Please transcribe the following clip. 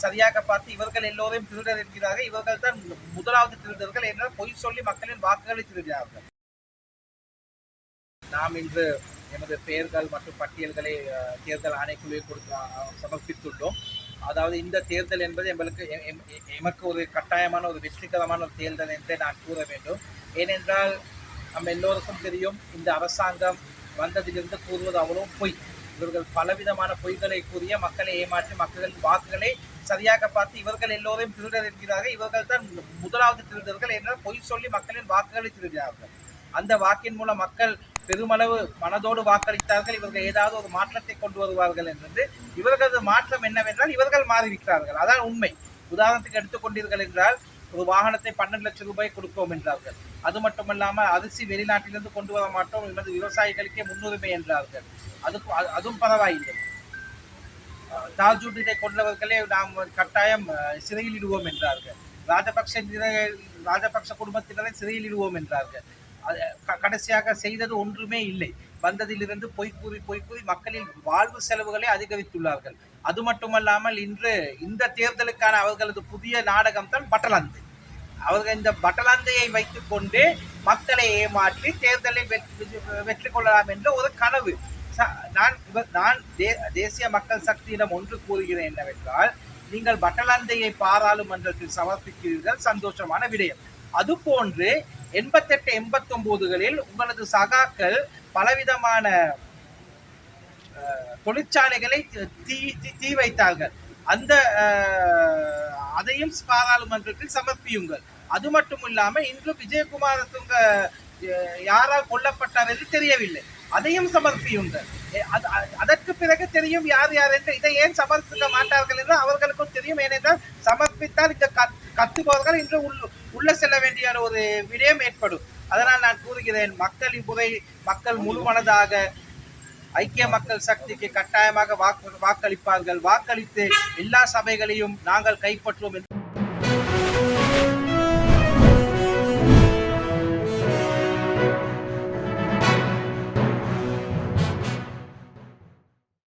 சரியாக பார்த்து இவர்கள் எல்லோரையும் திருடர் என்கிறார்கள். இவர்கள் தான் முதலாவது திருடர்கள். என்றால் பொய் சொல்லி மக்களின் வாக்குகளை திருடுகிறார்கள். நாம் இன்று எமது பெயர்கள் மற்றும் பட்டியல்களை தேர்தல் ஆணைக்குழுவை கொடுத்து சமர்ப்பித்துள்ளோம். அதாவது இந்த தேர்தல் என்பது எங்களுக்கு எ- எம்- எ- எமக்கு ஒரு கட்டாயமான ஒரு வெற்றிகரமான ஒரு தேர்தல் என்றே நான் கூற வேண்டும். ஏனென்றால் நம் எல்லோருக்கும் தெரியும் இந்த அரசாங்கம் வந்ததிலிருந்து கூறுவது அவ்வளோ பொய். இவர்கள் பலவிதமான பொய்களை கூறிய மக்களை ஏமாற்றி மக்களின் வாக்குகளை சரியாக பார்த்து இவர்கள் எல்லோரையும் திருடர் என்கிறார்கள். இவர்கள் தான் முதலாவது திருடர்கள் என்றால் பொய் சொல்லி மக்களின் வாக்குகளை திருடுகிறார்கள் அந்த வாக்கின் மூலம் மக்கள் பெருமளவு மனதோடு வாக்களித்தார்கள். இவர்கள் ஏதாவது ஒரு மாற்றத்தை கொண்டு வருவார்கள் என்பது இவர்களது மாற்றம் என்னவென்றால் இவர்கள் மாறிவிட்டார்கள். அதான் உண்மை. உதாரணத்துக்கு எடுத்துக்கொண்டீர்கள் என்றால் ஒரு வாகனத்தை பன்னெண்டு லட்சம் ரூபாய் கொடுப்போம் என்றார்கள். அது மட்டுமல்லாமல் அரிசி வெளிநாட்டிலிருந்து கொண்டு வர மாட்டோம். என்பது விவசாயிகளுக்கே முன்னுரிமை என்றார்கள். அதுக்கும் அது- அதுவும் பரவாயில்லை. அஹ் கொண்டவர்களே நாம் கட்டாயம் சிறையில் இடுவோம் என்றார்கள். ராஜபக்ஷ ராஜபக்ஷ குடும்பத்தினரை சிறையில் இடுவோம் என்றார்கள். அது க- கடைசியாக செய்தது ஒன்றுமே இல்லை. வந்ததிலிருந்து பொய் கூறி பொய் கூறி மக்களின் வாழ்வு செலவுகளை அதிகரித்துள்ளார்கள். அது மட்டுமல்லாமல் இன்று இந்த தேர்தலுக்கான அவர்களது புதிய நாடகம் தான் பட்டலந்து. அவர்கள் இந்த பட்டலந்தையை வைத்துக்கொண்டு மக்களை ஏமாற்றி தேர்தலில் வெற்றி கொள்ளலாம் என்ற ஒரு கனவு. ச- நான் நான் தே தேசிய மக்கள் சக்தியிடம் ஒன்று கூறுகிறேன் என்னவென்றால் நீங்கள் பட்டலந்தையை பாராளுமன்றத்தில் சமர்ப்பிக்கிறீர்கள் சந்தோஷமான விடயம். அதுபோன்று எண்பத்தெட்டு எண்பத்தொம்போதுகளில் உங்களது சகாக்கள் பலவிதமான தொழிற்சாலைகளை தீ தீ- தீ வைத்தார்கள். அந்த அதையும் பாராளுமன்றத்தில் சமர்ப்பியுங்கள். அது மட்டும் இல்லாமல் இன்று விஜயகுமார துங்க யாரால் கொல்லப்பட்டார் என்று தெரியவில்லை. அதையும் சமர்ப்பியுங்கள். அதற்கு பிறகு தெரியும் யார் யார் என்று. இதை ஏன் சமர்ப்பிக்க மாட்டார்கள் என்று அவர்களுக்கும் தெரியும். ஏனென்றால் சமர்ப்பித்தால் இந்த கத்துபவர்கள் இன்று உள்ள உள்ள செல்ல வேண்டிய ஒரு விடயம் ஏற்படும். அதனால் நான் கூறுகிறேன் மக்கள் இம்முறை மக்கள் முழுமனதாக ஐக்கிய மக்கள் சக்திக்கு கட்டாயமாக வாக்கு வாக்களிப்பார்கள். வாக்களித்து எல்லா சபைகளையும் நாங்கள் கைப்பற்றுவோம் என்று